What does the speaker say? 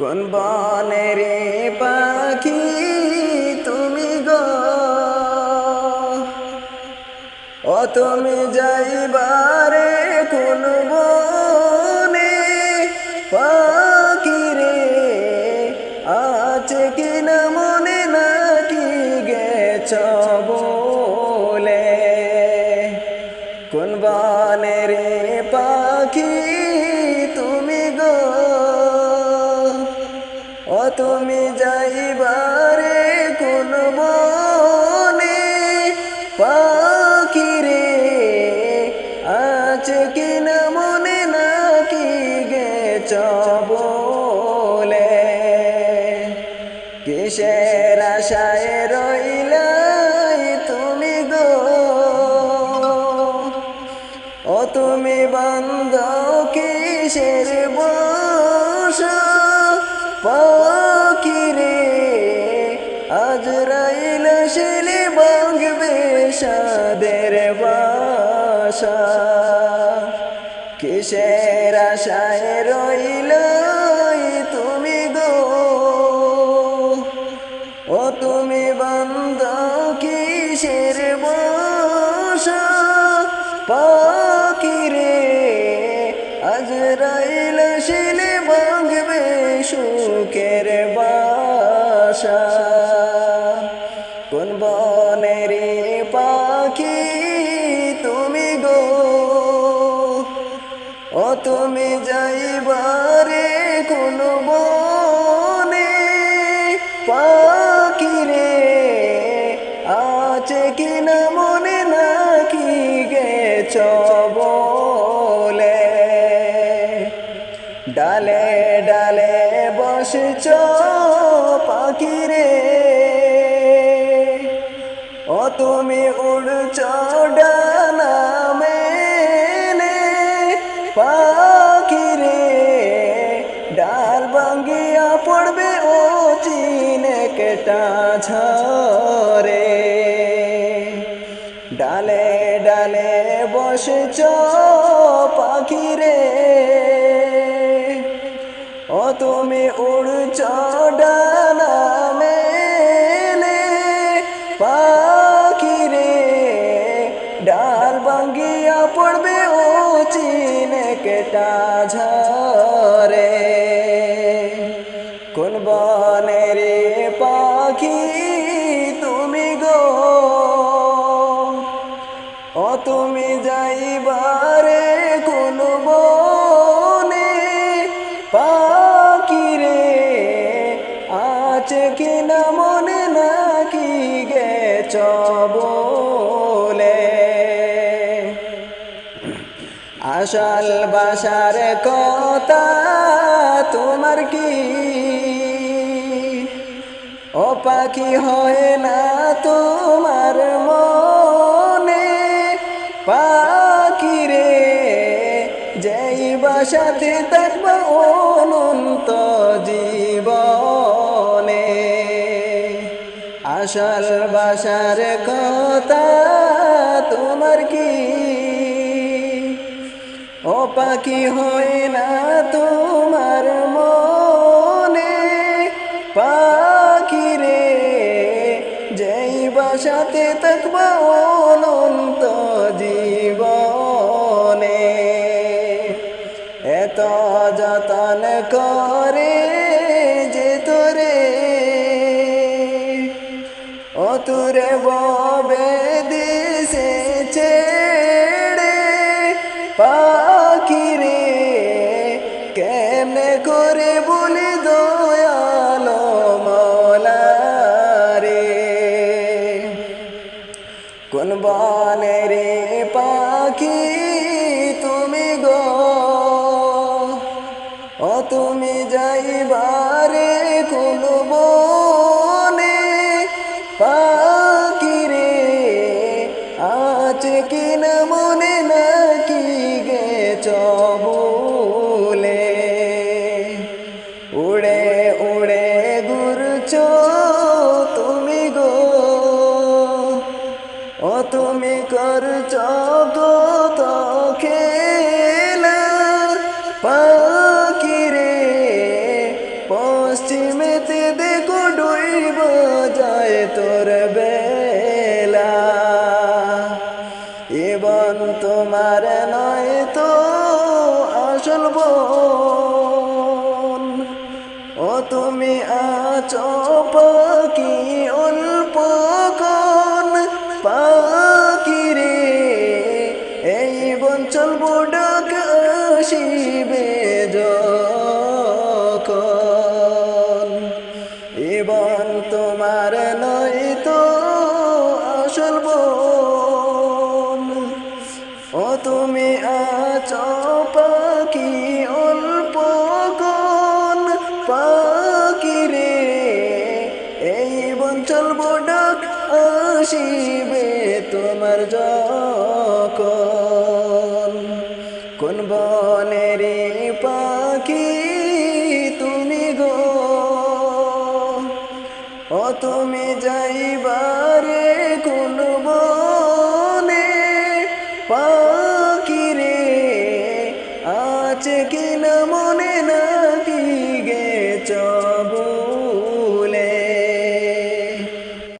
কোন বনের পাখি তুমি গো? ও তুমি যাইবারে কোন বনে পাখি রে? আছে কিনা মনে নাকি গেছ বলে? কোন বনের পাখি তুমি যাইবারে কোন বনে পাখি রে আছে কিনা মনে নাকি গেছ বলে কিসের আশায় রইলাই তুমি গো? ও তুমি বন্ধ কিসের বসা? পাখি সাদের বাসা। কিসের আশায় রইল তুমি গো? ও তুমি বন্ধ কিসের বসা? পাখি রে আজ রাইল শিলে বাঁধবে সুখের বাসা। কোন বনের তুমি যাইবারে কোন বনে পাখি রে, আছে কিনা মনে নাকি গেছ বলে? ডালে ডালে বসেছ পাখি রে, ও তুমি উড়ছ ডানা মেলে পাখি কেটা ঝরে। ডালে ডালে বসেছ পাখি রে ও তুমি উড়ছ ডানা মেলে পাখি রে ডাল ভাঙ্গিয়া পড়বে ও চিনে কেটা ঝরে। কোন বনের পাখি তুমি গো। ও তুমি যাইবারে কোন বনে পাখি রে, আছে কিনা মনে নাকি গেছ বলে। আসল বাসার কথা তোমার কি ও পাখি হয় না তোমার মনে। পাখি রে, যেই বাসাতে থাকবা অনন্ত জীবনে। আসল বাসার কথা তোমার কি? ও পাখি হয় না তোমার মনে। পাখি বাসাতে থাকবা অনন্ত জীবনে। এত যতন করে যে তোরে, ও তুরে ববে দিছে ছেড়ে। পাখি কোন বনে রে পাখি তুমি গো? ও তুমি যাইবারে কোন বনে পাখি রে? আছে কিনা মনে নাকি গেছ বলে? উড়ে জীবন তোমার নয় তো আসল বোন। ও তুমি আছো পাখি অল্প কোন পাখি রে এই বন চলব ডাক আসিবে যখন। এ বন তোমার নয় বঞ্চল বোডক আসিবে তোমার যখন। কোন বনের পাখি তুমি গো? ও তুমি যাইবারে কোন বনে পাখি রে? আছে কি